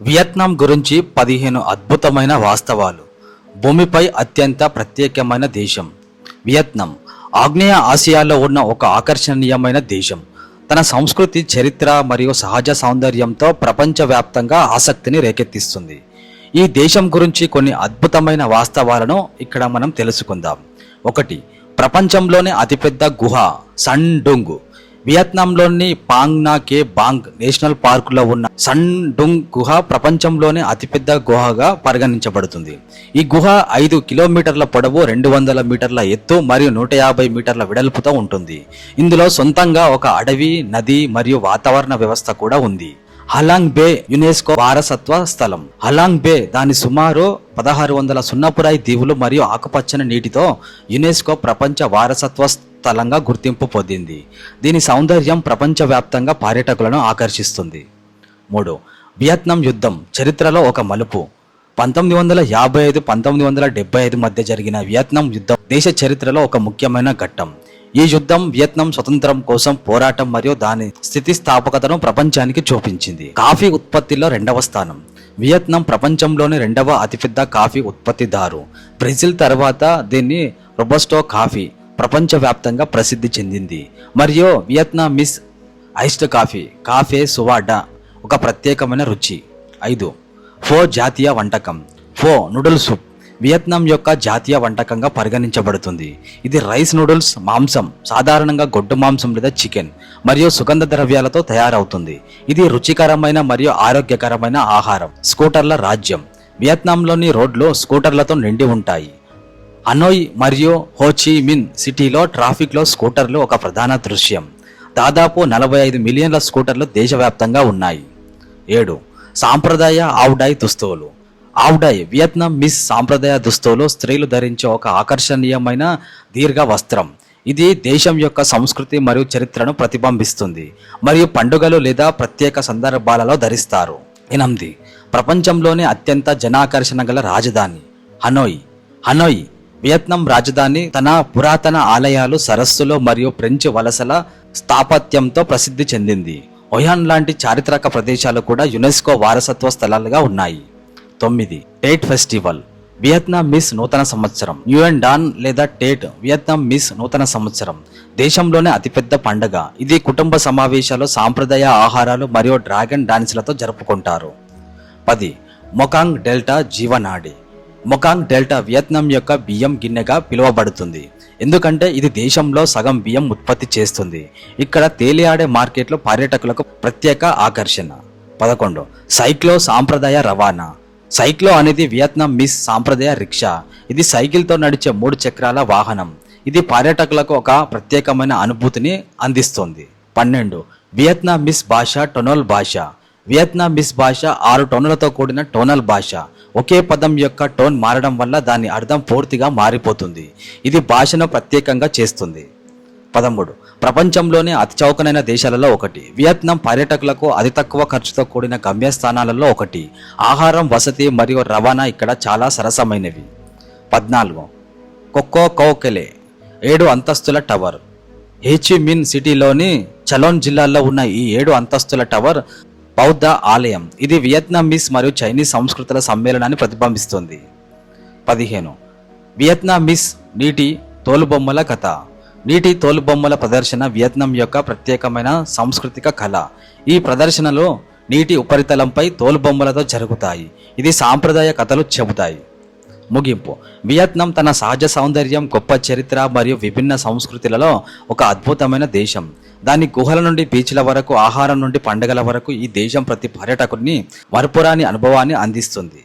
Vietnam గురించి పదిహేను అద్భుతమైన వాస్తవాలు. భూమిపై అత్యంత ప్రత్యేకమైన దేశం. వియత్నాం ఆగ్నేయ ఆసియాలో ఉన్న ఒక ఆకర్షణీయమైన దేశం. తన సంస్కృతి చరిత్ర మరియు సహజ సౌందర్యంతో ప్రపంచవ్యాప్తంగా ఆసక్తిని రేకెత్తిస్తుంది. ఈ దేశం గురించి కొన్ని అద్భుతమైన వాస్తవాలను ఇక్కడ మనం తెలుసుకుందాం. ఒకటి ప్రపంచంలోనే అతిపెద్ద గుహ సండుంగ్. వియత్నాంలోని పాంగ్నా కే బాంగ్ నేషనల్ పార్కులో ఉన్న సన్ డుంగ్ గుహ ప్రపంచంలోనే అతిపెద్ద గుహగా పరిగణించబడుతుంది. ఈ గుహ ఐదు కిలోమీటర్ల పొడవు రెండు వందల మీటర్ల ఎత్తు మరియు నూట యాభై మీటర్ల వెడల్పుతో ఉంటుంది. ఇందులో సొంతంగా ఒక అడవి నది మరియు వాతావరణ వ్యవస్థ కూడా ఉంది. హలాంగ్ బే యునెస్కో వారసత్వ స్థలం. హలాంగ్ బే దాని సుమారు పదహారు వందల సున్నపురాయి దీవులు మరియు ఆకుపచ్చని నీటితో యునెస్కో ప్రపంచ వారసత్వ స్థలంగా గుర్తింపు పొందింది. దీని సౌందర్యం ప్రపంచవ్యాప్తంగా పర్యాటకులను ఆకర్షిస్తుంది. మూడు వియత్నాం యుద్ధం చరిత్రలో ఒక మలుపు. పంతొమ్మిది వందల యాభై ఐదు పంతొమ్మిది వందల డెబ్బై ఐదు మధ్య జరిగిన వియత్నాం యుద్ధం దేశ చరిత్రలో ఒక ముఖ్యమైన ఘట్టం. ఈ యుద్ధం వియత్నాం స్వతంత్రం కోసం పోరాటం మరియు దాని స్థితిస్థాపకతను ప్రపంచానికి చూపించింది. కాఫీ ఉత్పత్తిలో రెండవ స్థానం. వియత్నాం ప్రపంచంలోని రెండవ అతిపెద్ద కాఫీ ఉత్పత్తిదారు. బ్రెజిల్ తర్వాత దీన్ని రొబస్టో కాఫీ ప్రపంచవ్యాప్తంగా ప్రసిద్ధి చెందింది. మరియు వియత్నాం మిస్ ఐస్డ్ కాఫీ కాఫే సువాడా ఒక ప్రత్యేకమైన రుచి. ఐదు ఫో జాతీయ వంటకం ఫో నూడిల్ సూప్. వియత్నాం యొక్క జాతీయ వంటకంగా పరిగణించబడుతుంది. ఇది రైస్ నూడిల్స్ మాంసం సాధారణంగా గొడ్డు మాంసం లేదా చికెన్ మరియు సుగంధ ద్రవ్యాలతో తయారవుతుంది. ఇది రుచికరమైన మరియు ఆరోగ్యకరమైన ఆహారం స్కూటర్ల రాజ్యం. వియత్నాంలోని రోడ్లు స్కూటర్లతో నిండి ఉంటాయి. హనోయ్ మరియు హోచి మిన్ సిటీలో ట్రాఫిక్లో స్కూటర్లు ఒక ప్రధాన దృశ్యం. దాదాపు నలభై ఐదు మిలియన్ల స్కూటర్లు దేశవ్యాప్తంగా ఉన్నాయి. ఏడు. సాంప్రదాయ ఆవుడాయ్ దుస్తువులు ఆవుడాయ్ వియత్నాం మిస్ సాంప్రదాయ దుస్తువులు స్త్రీలు ధరించే ఒక ఆకర్షణీయమైన దీర్ఘ వస్త్రం. ఇది దేశం యొక్క సంస్కృతి మరియు చరిత్రను ప్రతిబింబిస్తుంది మరియు పండుగలు లేదా ప్రత్యేక సందర్భాలలో ధరిస్తారు. ఎనిమిది. ప్రపంచంలోనే అత్యంత జనాకర్షణ గల రాజధాని. హనోయ్. హనోయ్ వియత్నాం రాజధాని తన పురాతన ఆలయాలు సరస్సులు మరియు ఫ్రెంచ్ వలసల స్థాపత్యంతో ప్రసిద్ధి చెందింది. ఒయాన్ లాంటి చారిత్రక ప్రదేశాలు కూడా యునెస్కో వారసత్వ స్థలాలుగా ఉన్నాయి. తొమ్మిది. Tate festival. వియత్నాం మిస్ నూతన సంవత్సరం. న్యూఎన్ డాన్ లేదా టేట్ వియత్నాం మిస్ నూతన సంవత్సరం. దేశంలోనే అతిపెద్ద పండగ. ఇది కుటుంబ సమావేశాలు సాంప్రదాయ ఆహారాలు మరియు డ్రాగన్ డాన్స్లతో జరుపుకుంటారు. పది. మొకాంగ్ డెల్టా జీవనాడి. మొకాంగ్ డెల్టా వియత్నాం యొక్క బియ్యం గిన్నెగా పిలువబడుతుంది. ఎందుకంటే ఇది దేశంలో సగం బియ్యం ఉత్పత్తి చేస్తుంది. ఇక్కడ తేలియాడే మార్కెట్లో పర్యాటకులకు ప్రత్యేక ఆకర్షణ. పదకొండు. సైక్లో సాంప్రదాయ రవాణా. సైక్లో అనేది వియత్నాం మిస్ సాంప్రదాయ రిక్షా. ఇది సైకిల్తో నడిచే మూడు చక్రాల వాహనం. ఇది పర్యాటకులకు ఒక ప్రత్యేకమైన అనుభూతిని అందిస్తుంది. పన్నెండు. వియత్నాం మిస్ భాష టొనోల్ భాష. వియత్నాం మిస్ భాష ఆరు టోన్లతో కూడిన టోనల్ భాష. ఒకే పదం యొక్క టోన్ మారడం వల్ల దాని అర్థం పూర్తిగా మారిపోతుంది. ఇది భాషను ప్రత్యేకంగా చేస్తుంది. పదమూడు. ప్రపంచంలోనే అతి చౌకనైన దేశాలలో ఒకటి. వియత్నాం పర్యాటకులకు అతి తక్కువ ఖర్చుతో కూడిన గమ్యస్థానాలలో ఒకటి. ఆహారం వసతి మరియు రవాణా ఇక్కడ చాలా సరసమైనవి. పద్నాలుగు. కొక్కో కౌకెలే ఏడు అంతస్తుల టవర్. హెచి మిన్ సిటీలోని చలోన్ జిల్లాలో ఉన్న ఈ ఏడు అంతస్తుల టవర్ బౌద్ధ ఆలయం. ఇది వియత్నామీస్ మరియు చైనీస్ సంస్కృతుల సమ్మేళనాన్ని ప్రతిబింబిస్తుంది. పదిహేను. వియత్నామీస్ నీటి తోలుబొమ్మల కథ. నీటి తోలుబొమ్మల ప్రదర్శన వియత్నాం యొక్క ప్రత్యేకమైన సాంస్కృతిక కళ. ఈ ప్రదర్శనలో నీటి ఉపరితలంపై తోలుబొమ్మలతో జరుగుతాయి. ఇది సాంప్రదాయ కథలు చెబుతాయి. ముగింపు. వియత్నాం తన సహజ సౌందర్యం గొప్ప చరిత్ర మరియు విభిన్న సంస్కృతులలో ఒక అద్భుతమైన దేశం. దాని గుహల నుండి బీచ్ల వరకు ఆహారం నుండి పండుగల వరకు ఈ దేశం ప్రతి పర్యటకుడిని మరపురాని అనుభవాన్ని అందిస్తుంది.